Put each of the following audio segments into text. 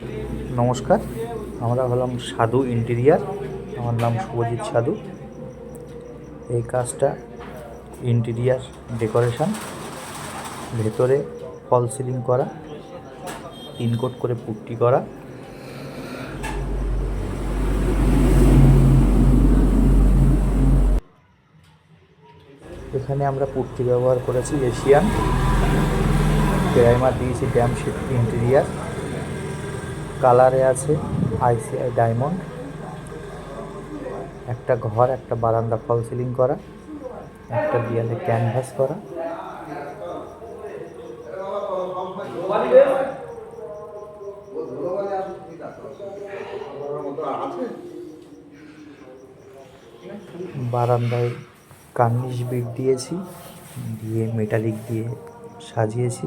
নমস্কার, আমরা হলাম সাধু ইন্টেরিয়ার, আমার নাম শুভজিৎ সাধু। এই কাজটা ইন্টেরিয়ার ডেকোরেশন, ভেতরে ফল সিলিং করা তিন কোট করে পুট্টি করা। এখানে আমরা পুট্টি ব্যবহার করেছি এশিয়ান। প্রাইমার দিয়েছি ড্যাম শিট ইন্টেরিয়ার। কালারে আছে আইসিআই ডায়মন্ড। একটা ঘর, একটা বারান্দা ফল সিলিং করা, একটা দেয়ালে ক্যানভাস করা। বারান্দায় কার্নিশ বিট দিয়েছি, দিয়ে মেটালিক দিয়ে সাজিয়েছি।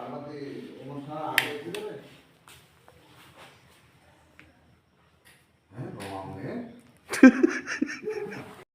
আমাদের অনুষ্ঠান আগে ছিল?